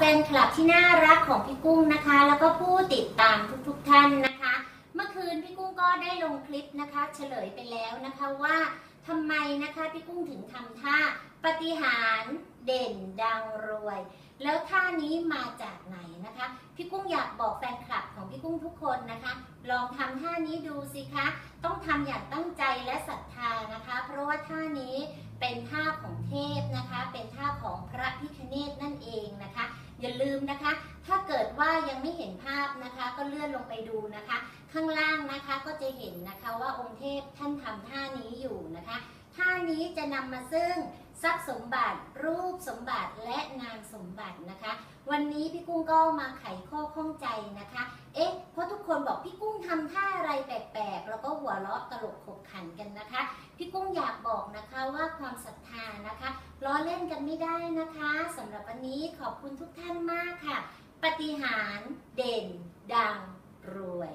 แฟนคลับที่น่ารักของพี่กุ้งนะคะ แล้วก็ผู้ติดตามทุกๆท่านนะคะ เมื่อคืนพี่กุ้งก็ได้ลงคลิปนะคะ เฉลยไปแล้วนะคะว่าทำไมนะคะพี่กุ้งถึงทำท่าปฏิหารเด่นดังรวย แล้วท่านี้มาจากไหนนะคะ พี่กุ้งอยากบอกแฟนคลับของพี่กุ้งทุกคนนะคะ ลองทำท่านี้ดูสิคะ ต้องทำอย่างตั้งใจและศรัทธานะคะ เพราะว่าท่านี้เป็นท่าของเทพนะคะ เป็นท่าของพระพิ มนะคะ ถ้าเกิดว่ายังไม่เห็นภาพนะคะ ก็เลื่อนลงไปดูนะคะ ข้างล่างนะคะก็จะเห็นนะคะว่าองค์เทพท่านทำท่านี้อยู่นะคะ ท่านี้จะนำมาซึ่งทรัพย์สมบัติ รูปสมบัติและนามสมบัตินะคะ วันนี้พี่กุ้งก็มาไขข้อข้องใจนะคะ เอ๊ะเพราะทุกคนบอกพี่กุ้งทำท่าอะไรแปลกๆแล้วก็หัวเราะตลกขบขันกันนะคะ พี่กุ้งอยากบอกนะคะว่าความศรัทธานะคะล้อเล่นกันไม่ได้นะคะสำหรับวันนี้ขอบคุณทุกท่านมากค่ะ ปฏิหารเด่นดังรวย